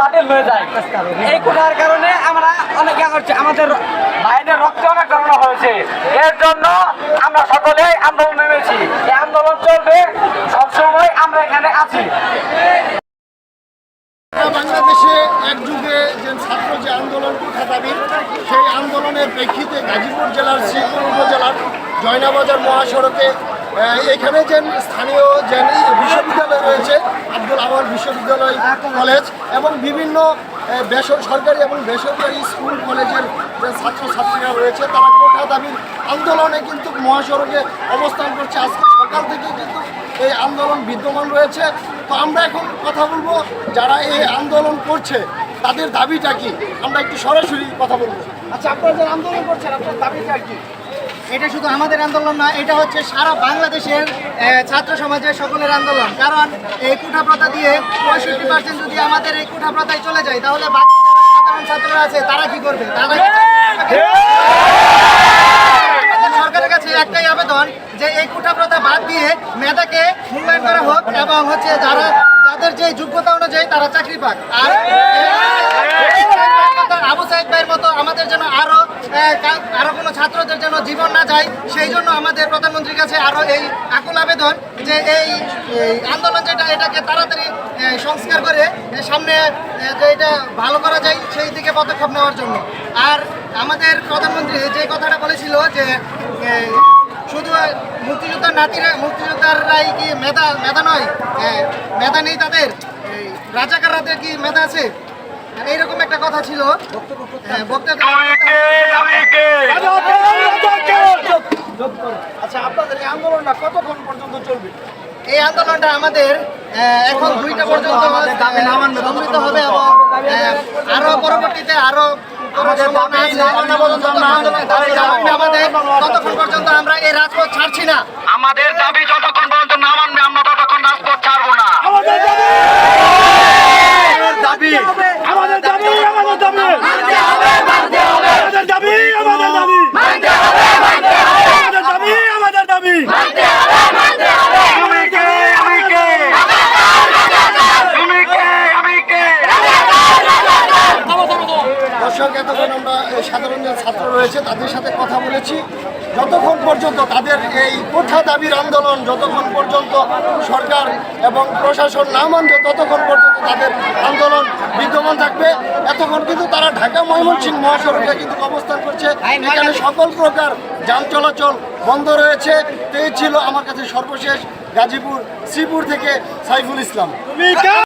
বাতিল হয়ে যায়। এই কারণে আমরা হচ্ছে আমাদের রক্ত অনেক হয়েছে। এর জন্য আমরা সকলেই আন্দোলন নেমেছি। এই আন্দোলন চলবে সবসময় আমরা এখানে আছি। বাংলাদেশে এক যুগে যে ছাত্র যে আন্দোলন কোঠা দাবির সেই আন্দোলনের প্রেক্ষিতে গাজীপুর জেলার শ্রীপুর উপজেলার জয়নাবাজার মহাসড়কে এখানে যে স্থানীয় যে বিশ্ববিদ্যালয় রয়েছে, আব্দুল আওয়াল বিশ্ববিদ্যালয় কলেজ এবং বিভিন্ন বেসর, সরকারি এবং বেসরকারি স্কুল কলেজের যে ছাত্রছাত্রীরা রয়েছে, তারা কোঠা দাবির আন্দোলনে কিন্তু মহাসড়কে অবস্থান করছে। আজকে সকাল থেকে কিন্তু এই আন্দোলন বিদ্যমান রয়েছে। তো আমরা এখন কথা বলব, যারা এই আন্দোলন করছে, তাদের দাবিটা কি? আমরা একটু সরাসরি কথা বলব। আচ্ছা আপনারা যারা আন্দোলন করছেন আপনার দাবিটা কি? এটা শুধু আমাদের আন্দোলন না, এটা হচ্ছে সারা বাংলাদেশের ছাত্র সমাজের সকলের আন্দোলন। কারণ এই কুঠা প্রথা দিয়ে পঁয়ষট্টি পার্সেন্ট যদি আমাদের এই কুঠা প্রথায় চলে যায়, তাহলে সাধারণ ছাত্ররা আছে, তারা কি করবে? সরকারের কাছে একটাই আবেদন যে এই কুঠা প্রথা বাদ দিয়ে মেধাকে মূল্যায়ন করা হোক এবং হচ্ছে যারা, যাদের যে যোগ্যতা অনুযায়ী তারা চাকরি পাক। আর আবু সাইদ ভাইয়ের মতো আমাদের যেন আরও আহ, কা- আরও কোনো ছাত্রদের যেন জীবন না যায় সেই জন্য আমাদের প্রধানমন্ত্রীর কাছে আরও এই আকুল আবেদন যে এই আন্দোলন যেটা এটাকে তাড়াতাড়ি সংস্কার করে সামনে যে এটা ভালো করা যায় সেই দিকে পদক্ষেপ নেওয়ার জন্য। আর আমাদের প্রধানমন্ত্রী যে কথাটা বলেছিল যে শুধু মুক্তিযোদ্ধার নাতিরা মুক্তিযোদ্ধারাই কি মেধা মেধা নয় মেধা নেই তাদের এই রাজাকারদের কি মেধা আছে? এইরকম একটা কথা ছিল। হ্যাঁ, আচ্ছা আপনাদের এই আন্দোলনটা কতক্ষণ পর্যন্ত চলবে? এই আন্দোলনটা আমাদের আহ, এখন দুইটা পর্যন্ত সম্মিলিত হবে এবং আরও পরবর্তীতে আরও আমাদের ততক্ষণ পর্যন্ত আমরা এই রাজপথ ছাড়ছি না। আমাদের দাবি যতক্ষণ পর্যন্ত না মানবে আমরা ততক্ষণ রাজপথ ছাড়বো না আমাদের দাবি আমাদের দাবি আমাদের দাবি আমাদের দাবি আমাদের দাবি আমাদের দাবি আমাদের দাবি তুমি কে আমি কে তুমি কে আমি কে দর্শক এতক্ষণ আমরা এই সাধারণ যে ছাত্র রয়েছে তাদের সাথে কথা বলেছি। যতক্ষণ পর্যন্ত তাদের এই কোঠা দাবির আন্দোলন যতক্ষণ পর্যন্ত সরকার এবং প্রশাসন না মানবে ততক্ষণ পর্যন্ত তাদের আন্দোলন বিদ্যমান থাকবে। এতক্ষণ কিন্তু তারা ঢাকা ময়মনসিংহ মহাসড়কে কিন্তু অবস্থান করছে। এখানে সকল প্রকার যান চলাচল বন্ধ রয়েছে। তো এই ছিল আমার কাছে সর্বশেষ গাজীপুর শ্রীপুর থেকে সাইফুল ইসলাম। তুমি কে